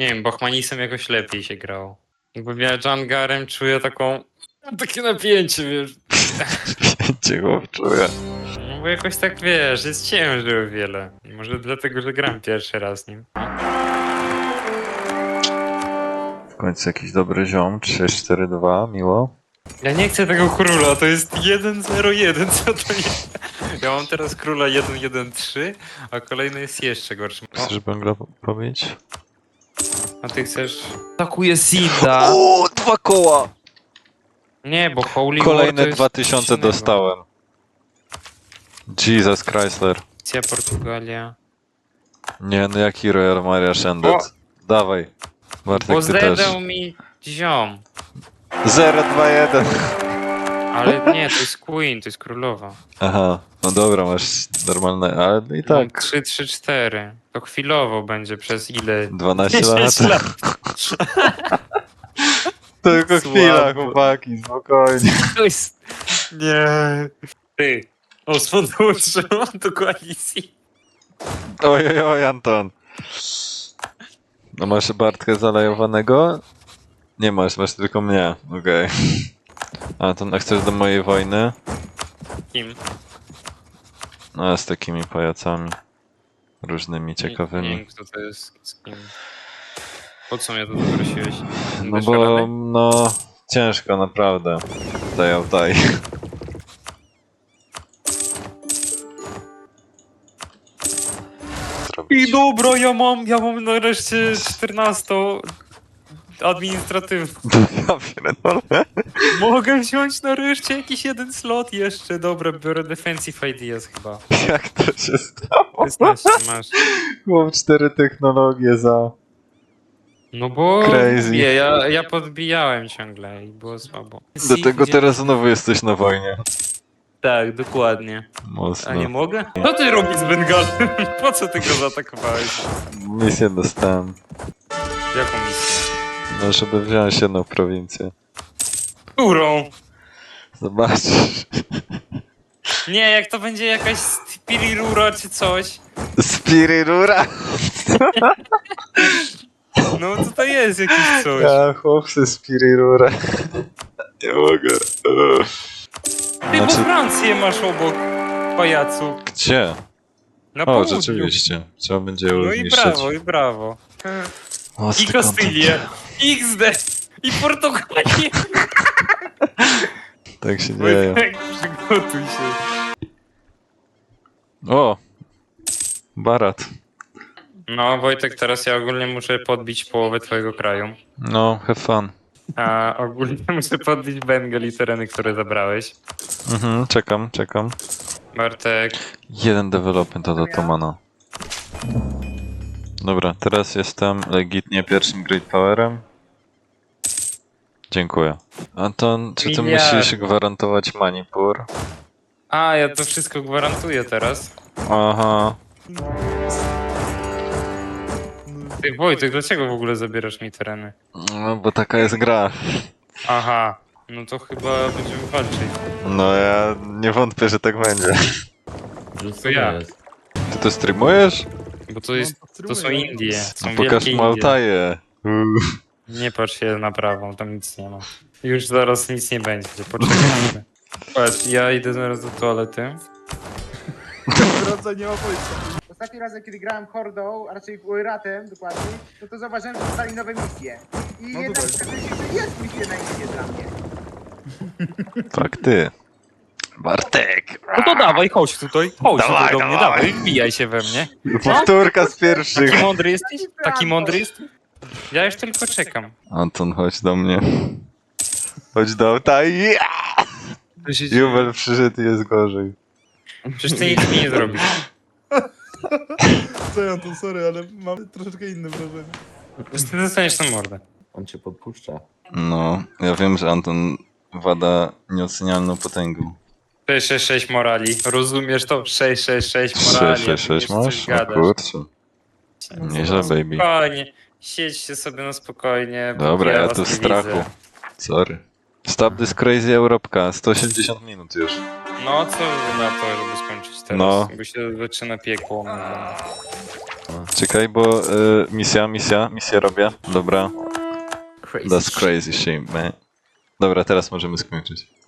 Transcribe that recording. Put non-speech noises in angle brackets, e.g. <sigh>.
Nie wiem, Bachmanisem jakoś lepiej się grało. Jakby ja Jangarem czuję taką... Takie napięcie, wiesz. Cię czuję. No bo jakoś tak, wiesz, jest ciężej o wiele. Może dlatego, że gram pierwszy raz nim. W końcu jakiś dobry ziom. 3-4-2, miło. Ja nie chcę tego króla, to jest 1-0-1, co to jest? Ja mam teraz króla 1-1-3, a kolejny jest jeszcze gorszy. O, Chcesz węgla po- pobić? A ty chcesz... Atakuje Sinda. O, dwa koła! Nie, bo Holy War to Kolejne jest 2000 coś innego. dostałem. Jesus Chrysler. Francja, Portugalia. Nie, no jaki Royal Maria Shendet. Dawaj. Bartek, Bo ty też. mi ziom. 0-2-1. Ale nie, to jest Queen, to jest królowa. Aha, no dobra, masz normalne, ale no i Mam tak. 3, 3, 4. To chwilowo będzie przez ile? 12 10 lat. lat. <laughs> Tylko Słabo. chwila, chłopaki, spokojnie. <laughs> Nie. Ty. Osmond dołączył do koalicji. Oj, oj, oj, Anton. No masz Bartka zalejowanego? Nie masz, masz tylko mnie. Okej. A chcesz do mojej wojny? Kim? No, z takimi pajacami. Różnymi Nie ciekawymi. wiem, kto to jest, z kim. Po co mnie tu zaprosiłeś? No Dasz bo, radę? no, ciężko naprawdę. Daj, daj. <laughs> I dobra, ja mam, ja mam nareszcie 14 administratywną. <laughs> Ja pierdolę. Mogę wziąć nareszcie jakiś jeden slot jeszcze. Dobra, biorę Defensive Ideas chyba. Jak to się stało? 16 masz. Mam cztery technologie za... No bo Crazy. Nie, ja, ja podbijałem ciągle i było słabo. Do tego Gdzie- teraz znowu jesteś na wojnie. Tak, dokładnie. Mocno. A nie mogę? Co ty robisz z Bengalem? Po co ty go zaatakowałeś? Misję dostałem. Jaką misję? No, żeby wziąć jedną prowincję. Którą? Zobaczysz. Nie, jak to będzie jakaś Spirirura czy coś. Spirirura! No to to jest jakiś coś. Ja chłopcy Spirirura. Nie mogę. Ty bo Znaczy, Francję masz obok, pajacu. gdzie? Na O, południu. rzeczywiście. Trzeba będzie No ją i zniszczyć. brawo, i brawo. I Kastylię. XD. I Portugalię. content. <laughs> Tak się dzieje. Wojtek, przygotuj się. O! Barat. No Wojtek, teraz ja ogólnie muszę podbić połowę twojego kraju. No, have fun. A ogólnie <laughs> muszę podbić Bengal i tereny, które zabrałeś. Mhm, czekam, czekam. Bartek, Jeden development od Ottomana. Dobra, teraz jestem legitnie pierwszym Great Powerem. Dziękuję. Anton, czy ty Miliard. musisz gwarantować Manipur? A, ja to wszystko gwarantuję teraz. Aha. Ty Wojtek, dlaczego w ogóle zabierasz mi tereny? No, bo taka jest gra. Aha, no to chyba będziemy walczyć. No ja nie wątpię, że tak będzie. Co To ja. jest? Ty to streamujesz? Bo to jest, to są Indie. Są No, pokaż wielkie Indie. Altaję. Uuu. Nie patrz się na prawą, tam nic nie ma. Już zaraz nic nie będzie, poczekajmy. <laughs> Patrz, ja idę zaraz do toalety. Drodze nie ma policji. Ostatni raz, kiedy grałem Hordą, a raczej Ratem dokładnie, no to zauważyłem, że dostali nowe misje. I No jednak że jest misja na imię dla mnie. <laughs> Fakty. Bartek! No to dawaj, chodź tutaj, chodź Dawaj, tutaj do mnie, dawaj. dawaj, wbijaj się we mnie. Powtórka z pierwszych. Taki mądry jesteś? Taki mądry jesteś? Ja już tylko czekam. Anton, chodź do mnie. Chodź do Altai. Jubel przyszedł i jest gorzej. Przecież ty nic mi nie zrobisz. Co ja to, sorry, ale mam troszeczkę inne wrażenie. Przecież ty dostaniesz na mordę. On cię podpuszcza. No, ja wiem, że Anton wada nieocenialną potęgą. 666 morali, rozumiesz to? 666 morali. 666 a ty mi masz? coś O gadasz. kurczę. Nieźle, baby. Spokojnie, siedźcie sobie na spokojnie. Dobra, ja was tu w nie strachu. widzę. Sorry. Stop this crazy Europka. 180 minut już. No co wy na to, żeby skończyć teraz? No. Bo się zaczyna piekło. Czekaj, bo y, misja, misja, misję robię. Dobra, Crazy. that's crazy shit, man. Dobra, teraz możemy skończyć.